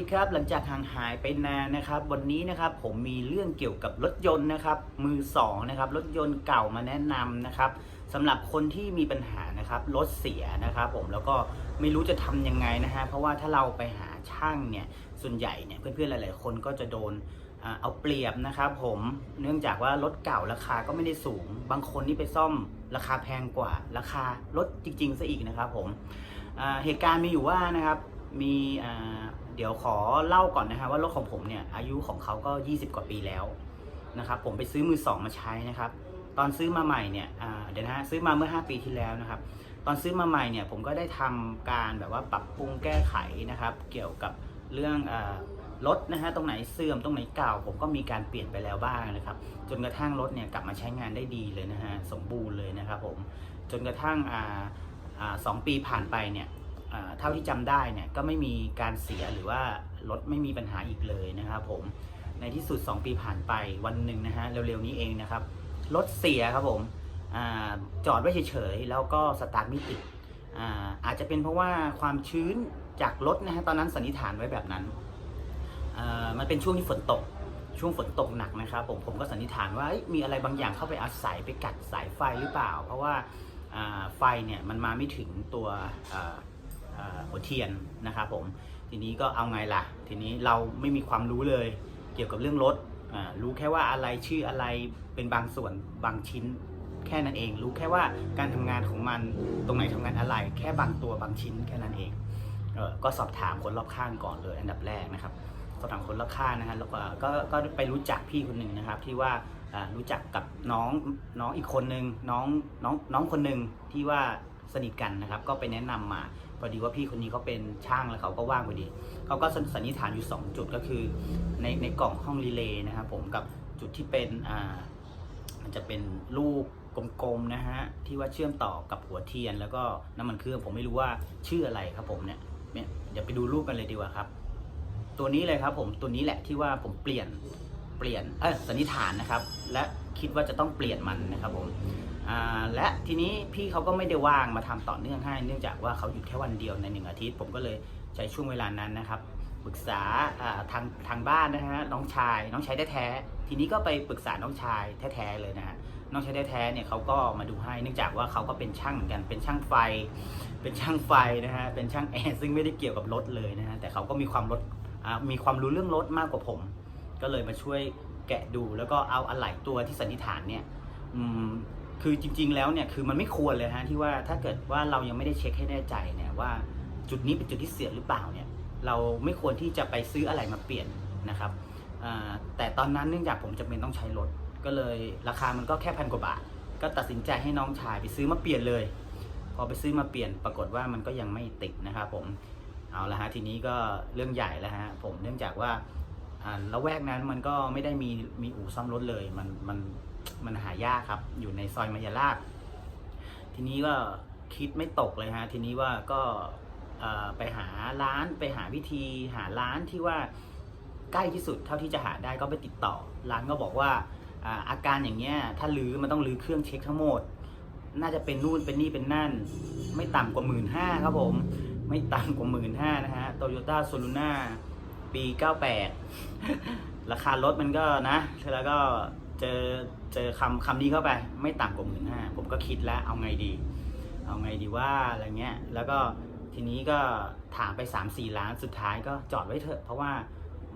ดีครับ หลังจากห่างหายไปนานนะครับ วันนี้นะครับผมมีเรื่องเกี่ยวกับรถยนต์นะครับ มือสองนะครับรถยนต์เก่ามาแนะนำนะครับสำหรับคนที่มีปัญหานะครับรถเสียนะครับ ผมแล้วก็ไม่รู้จะทำยังไงนะฮะเพราะว่าถ้าเราไปหาช่างเนี่ยส่วนใหญ่เนี่ยเพื่อนๆหลาย ๆ คนก็จะโดนเอาเปรียบนะครับผมเนื่องจากว่ารถเก่าราคาก็ไม่ได้สูง บางคนนี่ไปซ่อมราคาแพงกว่า ราคารถจริงๆซะอีกนะครับผมเหตุการณ์มีอยู่ว่านะครับมีอ่า ดี๋ยวขอเล่าก่อนนะฮะว่ารถของผมเนี่ยอายุของเขาก็ 20 กว่าปีแล้วนะครับผมไปซื้อมือสองมาใช้นะครับตอนซื้อมาใหม่เนี่ยเดี๋ยวนะฮะซื้อมาเมื่อ 5 ปีที่แล้วนะครับตอนซื้อมาใหม่เนี่ยผมก็ได้ทำการแบบว่าปรับปรุงแก้ไขนะครับ เกี่ยวกับเรื่องรถนะฮะตรงไหนเสื่อมตรงไหนเก่า ผมก็มีการเปลี่ยนไปแล้วบ้างนะครับ จนกระทั่งรถเนี่ยกลับมาใช้งานได้ดีเลยนะฮะสมบูรณ์เลยนะครับผมจนกระทั่งอ่าสองปีผ่านไปเนี่ย เท่าที่จำได้เนี่ยก็ไม่มีการเสียหรือว่ารถไม่มีปัญหาอีกเลยนะครับผมในที่สุด 2 ปีผ่านไปวันหนึ่งนะฮะเร็วๆนี้เองนะครับรถเสียครับผมอจอดไว้เฉยๆแล้วก็สตาร์ทไม่ติดอาอาจจะเป็นเพราะว่าความชื้นจากรถนะฮะตอนนั้นสันนิษฐานไว้แบบนั้นมันเป็นช่วงที่ฝนตกช่วงฝนตกหนักนะครับผมผมก็สันนิษฐานว่ามีอะไรบางอย่างเข้าไปอาศัยไปกัดสายไฟหรือเปล่า เพราะว่าาไฟเนี่ยมันมาไม่ถึงตัว หัวเทียนนะครับผมทีนี้ก็เอาไงล่ะ ทีนี้เราไม่มีความรู้เลยเกี่ยวกับเรื่องรถรู้แค่ว่าอะไรชื่ออะไรเป็นบางส่วนบางชิ้นแค่นั้นเอง รู้แค่ว่าการทำงานของมันตรงไหนทำงานอะไร แค่บางตัวบางชิ้นแค่นั้นเองเออก็สอบถามคนรอบข้างก่อนเลย อันดับแรกนะครับสอบถามคนรอบข้างนะฮะแล้วก็ก็ก็ไปรู้จักพี่คนหนึ่งนะครับ ที่ว่ารู้จักกับน้องน้องอีกคนหนึ่งน้องน้องน้องคนหนึ่งที่ว่าสนิทกันนะครับ ก็ไปแนะนำมา พอดีว่าพี่คนนี้เขาเป็นช่างแล้วเขาก็ว่างพอดีเขาก็สันนิษฐานอยู่ 2 จุดก็คือในในกล่องห้องรีเลย์นะครับผมกับจุดที่เป็นอ่ามันจะเป็นลูกกลมๆนะฮะที่ว่าเชื่อมต่อกับหัวเทียน แล้วก็น้ำมันเครื่องผมไม่รู้ว่าชื่ออะไรครับผมเนี่ยเนี่ยเดี๋ยวไปดูรูปกันเลยดีกว่าครับ ตัวนี้เลยครับผมตัวนี้แหละที่ว่าผมเปลี่ยนเปลี่ยนเออสันนิษฐานนะครับ และคิดว่าจะต้องเปลี่ยนมันนะครับผม และทีนี้พี่เขาก็ไม่ได้ว่างมาทำต่อเนื่องให้ เนื่องจากว่าเขาหยุดแค่วันเดียวในหนึ่งอาทิตย์ ผมก็เลยใช้ช่วงเวลานั้นนะครับปรึกษาทางทางบ้านนะฮะน้องชายน้องชายแท้ๆทีนี้ก็ไปปรึกษาน้องชายแท้ๆเลยนะฮะน้องชายแท้ๆเนี่ยเขาก็มาดูให้ เนื่องจากว่าเขาก็เป็นช่างเหมือนกันเป็นช่างไฟ เป็นช่างไฟนะฮะเป็นช่างแอร์ซึ่งไม่ได้เกี่ยวกับรถเลยนะฮะแต่เขาก็มีความรถมีความรู้เรื่องรถมากกว่าผม ก็เลยมาช่วยแกะดูแล้วก็เอาอะไหล่ตัวที่สันนิษฐานเนี่ย คือจริง ๆ แล้วเนี่ยคือมันไม่ควรเลยฮะที่ว่าถ้าเกิดว่าเรายังไม่ได้เช็คให้แน่ใจเนี่ยว่าจุดนี้เป็นจุดที่เสียหรือเปล่าเนี่ยเราไม่ควรที่จะไปซื้ออะไรมาเปลี่ยนนะครับแต่ตอนนั้นเนื่องจากผมจำเป็นต้องใช้รถก็เลยราคามันก็แค่พันกว่าบาท ก็ตัดสินใจให้น้องชายไปซื้อมาเปลี่ยนเลย พอไปซื้อมาเปลี่ยนปรากฏว่ามันก็ยังไม่ติดนะครับผมเอาละฮะทีนี้ก็เรื่องใหญ่แล้วฮะผมเนื่องจากว่าอ่าละแวกนั้นมันก็ไม่ได้มีมีอู่ซ่อมรถเลยมันมัน มันหายากครับ อยู่ในซอยมายาลาบทีนี้ก็คิดไม่ตกเลยฮะ ทีนี้ว่าก็ไปหาร้านไปหาวิธีหาร้านที่ว่าใกล้ที่สุดเท่าที่จะหาได้ก็ไปติดต่อ ร้านก็บอกว่าอ่าอาการอย่างเงี้ยถ้าลื้อมันต้องลื้อเครื่องเช็คทั้งหมด น่าจะเป็นนู่นเป็นนี่เป็นนั่น ไม่ต่ำกว่าหมื่นห้าครับผม ไม่ต่ำกว่าหมื่นห้านะฮะโตโยต้าโซลูน่าปี 98 ราคารถมันก็นะแล้วก็ เจอเจอคำคำนี้เข้าไป ไม่ต่ำกว่าหมื่นห้าผมก็คิดแล้วเอาไงดี เอาไงดีว่าอะไรเงี้ย แล้วก็ทีนี้ก็ถามไป3 4ล้านสุดท้ายก็จอดไว้เถอะ เพราะว่า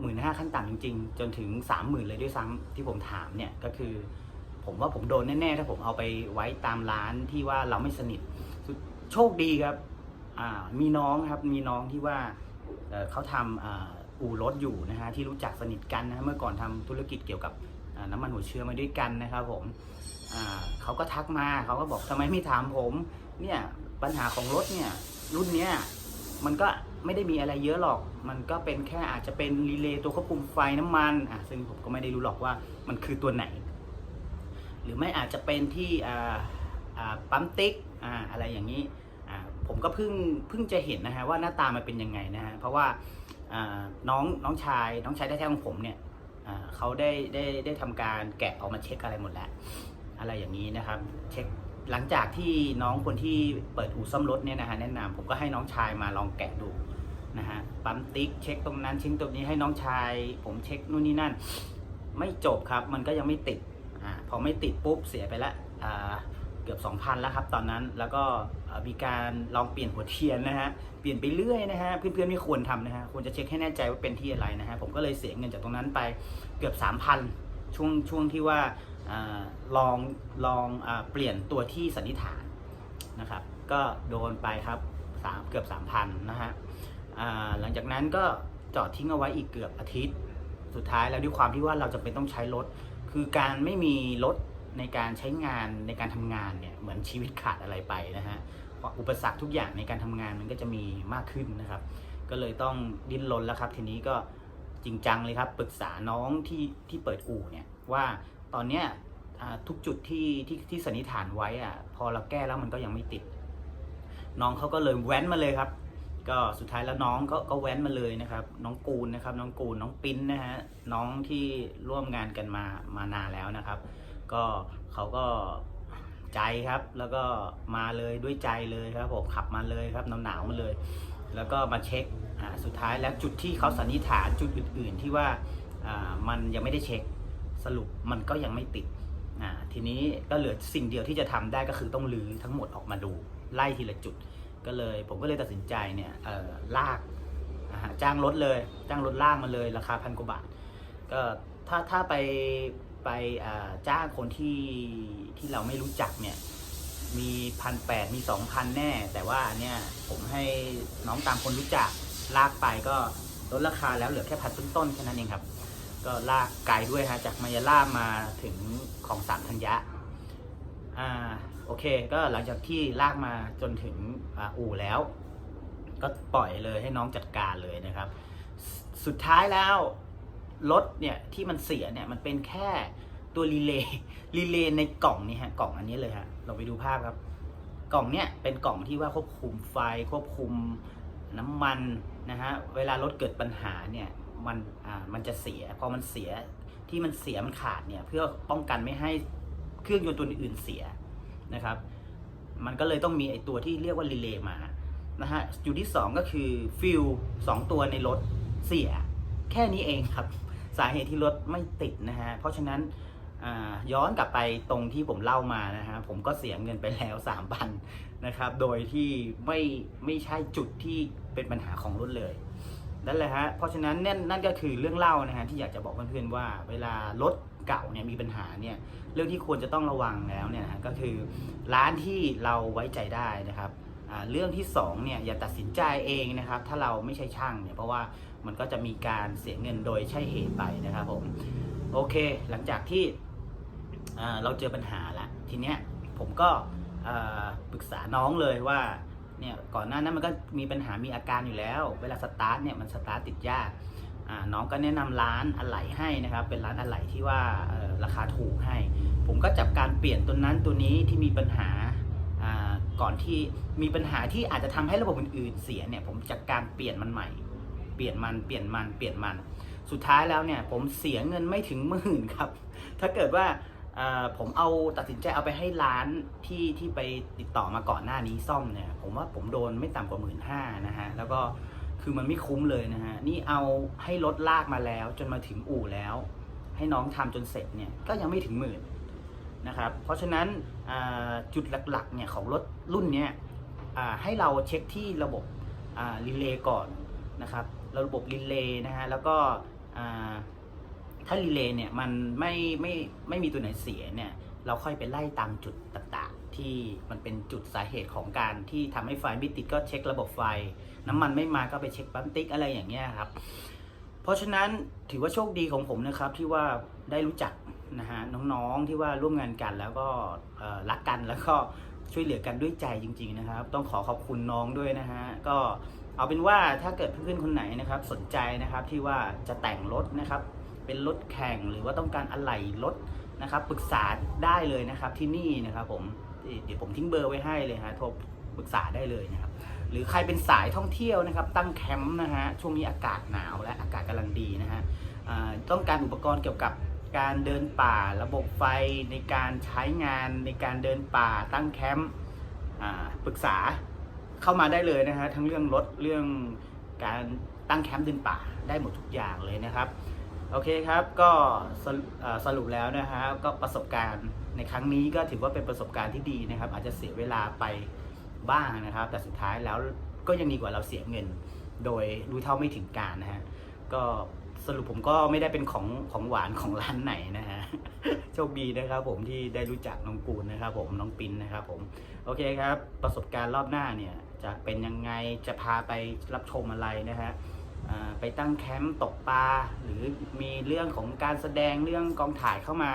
หมื่นห้าขั้นต่ำจริง ๆ จนถึง 30,000 เลยด้วยซ้ำที่ผมถามเนี่ยก็คือ ผมว่าผมโดนแน่ ๆ ถ้าผมเอาไปไว้ตามร้านที่ว่าเราไม่สนิทโชคดีครับมีน้องครับมีน้องที่ว่าเเขาทำอ,อู่รถอยู่นะฮะที่รู้จักสนิทกันนะะเมื่อก่อนทำธุรกิจเกี่ยวกับ น้ำมันหัวเชื้อมาด้วยกันนะครับผมเขาก็ทักมาเขาก็บอกทำไมไม่ถามผมเนี่ยปัญหาของรถเนี่ยรุ่นเนี้ยมันก็ไม่ได้มีอะไรเยอะหรอก มันก็เป็นแค่อาจจะเป็นรีเลย์ตัวควบคุมไฟน้ำมันอะซึ่งผมก็ไม่ได้รู้หรอกว่ามันคือตัวไหน หรือไม่อาจจะเป็นที่ปั๊มติ๊กออะไรอย่างนี้ผมก็เพิ่งเพิ่งจะเห็นนะฮะว่าหน้าตามันเป็นยังไงนะฮะเพราะว่าน้องน้องชายน้องชายแท้ๆของผมเนี่ย เขาได้ได้ได้ทำการแกะออกมาเช็คอะไรหมดแล้ว อะไรอย่างนี้นะครับ เช็คหลังจากที่น้องคนที่เปิดอู่ซ่อมรถเนี่ยนะฮะแนะนำผมก็ให้น้องชายมาลองแกะดูนะฮะปั๊มติ๊กเช็คตรงนั้นเช็คตรงนี้ให้น้องชาย ผมเช็คนู่นนี่นั่น ไม่จบครับ มันก็ยังไม่ติดอ่าพอไม่ติดปุ๊บเสียไปละอ่า เกือบ 2,000 แล้วครับตอนนั้นแล้วก็มีการลองเปลี่ยนหัวเทียนนะฮะเปลี่ยนไปเรื่อยนะฮะเพื่อนๆไม่ควรทำนะฮะควรจะเช็คให้แน่ใจว่าเป็นที่อะไรนะฮะผมก็เลยเสียเงินจากตรงนั้นไปเกือบ 3,000 ช่วงช่วงที่ว่าอลองลองอเปลี่ยนตัวที่สันนิษฐานนะครับก็โดนไปครับสามเกือบ 3,000นะฮะหลังจากนั้นก็จอดทิ้งเอาไว้อีกเกือบอาทิตย์ สุดท้ายแล้วด้วยความที่ว่าเราจะเป็นต้องใช้รถ คือการไม่มีรถ ในการใช้งานในการทำงานเนี่ยเหมือนชีวิตขาดอะไรไปนะฮะอุปสรรคทุกอย่างในการทำงานมันก็จะมีมากขึ้นนะครับ ก็เลยต้องดิ้นรนแล้วครับ ทีนี้ก็จริงจังเลยครับปรึกษาน้องที่ที่เปิดอู่เนี่ยว่าตอนเนี้ยทุกจุดที่ที่ที่สันนิษฐานไว้อะพอเราแก้แล้วมันก็ยังไม่ติด น้องเขาก็เลยแว้นมาเลยครับ ก็สุดท้ายแล้วน้องก็ก็แว้นมาเลยนะครับ น้องกูลนะครับ น้องกูลน้องปิ้นนะฮะน้องที่ร่วมงานกันมามานานแล้วนะครับ ก็เขาก็ใจครับ แล้วก็มาเลยด้วยใจเลยครับผมขับมาเลยครับหนาวๆมาเลย แล้วก็มาเช็คสุดท้ายแล้วจุดที่เขาสันนิษฐานจุดอื่น ๆ ที่ว่ามันยังไม่ได้เช็คสรุปมันก็ยังไม่ติดทีนี้ก็เหลือสิ่งเดียวที่จะทำได้ก็คือต้องรื้อทั้งหมดออกมาดู ไล่ทีละจุดก็เลย ผมก็เลยตัดสินใจเนี่ยลากจ้างรถเลย จ้างรถลากมาเลยราคาพันกว่าบาทก็ถ้าถ้าไป ไปจ้างคนที่ที่เราไม่รู้จักเนี่ยมีพันแปดมีสองพันแน่ แต่ว่าเนี่ยผมให้น้องตามคนรู้จักลากไปก็ลดราคาแล้วเหลือแค่พันต้นๆแค่นั้นเองครับ ก็ลากไกลด้วยฮะจากมายาล่ามาถึงของสามธัญญะอ่าโอเค ก็หลังจากที่ลากมาจนถึงออู่แล้ว ก็ปล่อยเลยให้น้องจัดการเลยนะครับสสุดท้ายแล้ว รถเนี่ยที่มันเสียเนี่ยมันเป็นแค่ตัวรีเลย์รีเลย์ในกล่องนี่ฮะกล่องอันนี้เลยฮะเราไปดูภาพครับ กล่องเนี่ยเป็นกล่องที่ว่าควบคุมไฟควบคุมน้ำมันนะฮะเวลารถเกิดปัญหาเนี่ยมันอ่ามันจะเสียพอมันเสียที่มันเสียมันขาดเนี่ยเพื่อป้องกันไม่ให้เครื่องยนต์ตัวอื่นเสียนะครับ มันก็เลยต้องมีไอตัวที่เรียกว่ารีเลย์มานะฮะจุดที่ 2 ก็คือฟิลสองตัวในรถเสีย แค่นี้เองครับ สาเหตุที่รถไม่ติดนะฮะ เพราะฉะนั้นย้อนกลับไปตรงที่ผมเล่ามานะฮะ ผมก็เสียเงินไปแล้ว3 0 0 0นนะครับ โดยที่ไม่ไม่ใช่จุดที่เป็นปัญหาของรถเลยนั่นแหละฮะ เพราะฉะนั้นนั่นนั่นก็คือเรื่องเล่านะฮะที่อยากจะบอกเพื่อนๆว่าเวลารถเก่าเนี่ยมีปัญหาเนี่ยเรื่องที่ควรจะต้องระวังแล้วเนี่ยนะฮะก็คือร้านที่เราไว้ใจได้นะครับอ่าเรื่องที่สองเนี่ยอย่าตัดสินใจเองนะครับ ถ้าเราไม่ใช่ช่างเนี่ยเพราะว่า มันก็จะมีการเสียเงินโดยใช่เหตุไปนะครับผมโอเค หลังจากที่เราเจอปัญหาละทีเนี้ยผมก็ปรึกษาน้องเลยว่าเนี่ยก่อนหน้านั้นมันก็มีปัญหามีอาการอยู่แล้ว เวลาสตาร์ทเนี่ยมันสตาร์ทติดยากน้องก็แนะนำร้านอะไหล่ให้นะครับ เป็นร้านอะไหล่ที่ว่าราคาถูกให้ ผมก็จับการเปลี่ยนตัวนั้นตัวนี้ที่มีปัญหาอ่าก่อนที่มีปัญหาที่อาจจะทำให้ระบบอื่นๆเสียเนี่ยผมจัดการเปลี่ยนมันใหม่ เปลี่ยนมันเปลี่ยนมันเปลี่ยนมัน สุดท้ายแล้วเนี่ยผมเสียเงินไม่ถึงหมื่นครับ ถ้าเกิดว่าผมเอาตัดสินใจเอาไปให้ร้านที่ที่ไปติดต่อมาก่อนหน้านี้ซ่อมเนี่ย ผมว่าผมโดนไม่ต่ำกว่าหมื่นห้านะฮะ แล้วก็คือมันไม่คุ้มเลยนะฮะ นี่เอาให้รถลากมาแล้ว จนมาถึงอู่แล้ว ให้น้องทำจนเสร็จเนี่ยก็ยังไม่ถึงหมื่นนะครับ เพราะฉะนั้นจุดหลักๆเนี่ยของรถรุ่นเนี้ยให้เราเช็คที่ระบบรีเลย์ก่อนนะครับ ระบบรีเลย์นะฮะแล้วก็ถ้ารีเลย์เนี่ยมันไม่ไม่ไม่มีตัวไหนเสียเนี่ยเราค่อยไปไล่ตามจุดต่างๆ ที่มันเป็นจุดสาเหตุของการที่ทำให้ไฟไม่ติดก็เช็คระบบไฟ น้ำมันไม่มาก็ไปเช็คปั๊มติ๊กอะไรอย่างเงี้ยครับ เพราะฉะนั้นถือว่าโชคดีของผมนะครับที่ว่าได้รู้จักนะฮะน้องๆที่ว่าร่วมงานกันแล้วก็รักกันแล้วก็ช่วยเหลือกันด้วยใจจริง ๆนะครับ ต้องขอขอบคุณน้องด้วยนะฮะก็ เอาเป็นว่าถ้าเกิดเพื่อนๆคนไหนนะครับสนใจนะครับที่ว่าจะแต่งรถนะครับ เป็นรถแข่งหรือว่าต้องการอะไหล่รถนะครับปรึกษาได้เลยนะครับที่นี่นะครับผมเดี๋ยวผมทิ้งเบอร์ไว้ให้เลยฮะโทรปรึกษาได้เลยนะครับหรือใครเป็นสายท่องเที่ยวนะครับ ตั้งแคมป์นะฮะช่วงนี้อากาศหนาวและอากาศกำลังดีนะฮะต้องการอุปกรณ์เกี่ยวกับการเดินป่าระบบไฟในการใช้งานในการเดินป่าตั้งแคมป์ปรึกษา เข้ามาได้เลยนะฮะทั้งเรื่องรถเรื่องการตั้งแคมป์เดินป่าได้หมดทุกอย่างเลยนะครับ โอเคครับก็สรุปเอ่อสรุปแล้วนะฮะก็ประสบการณ์ในครั้งนี้ก็ถือว่าเป็นประสบการณ์ที่ดีนะครับ อาจจะเสียเวลาไปบ้างนะครับ แต่สุดท้ายแล้วก็ยังดีกว่าเราเสียเงิน โดยรู้เท่าไม่ถึงการนะฮะก็ สรุปผมก็ไม่ได้เป็นของของหวานของร้านไหนนะฮะโชคดีนะครับผมที่ได้รู้จักน้องกูลนะครับ ผมน้องปินนะครับผมโอเคครับ ประสบการณ์รอบหน้าเนี่ยจะเป็นยังไงจะพาไปรับชมอะไรนะฮะไปตั้งแคมป์ตกปลาหรือมีเรื่องของการแสดงเรื่องกองถ่ายเข้ามา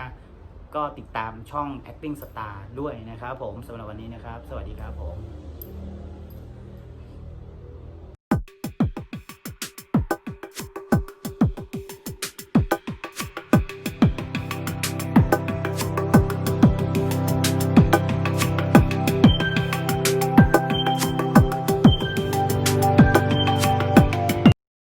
ก็ติดตามช่อง acting star ด้วยนะครับผมสำหรับวันนี้นะครับ สวัสดีครับผม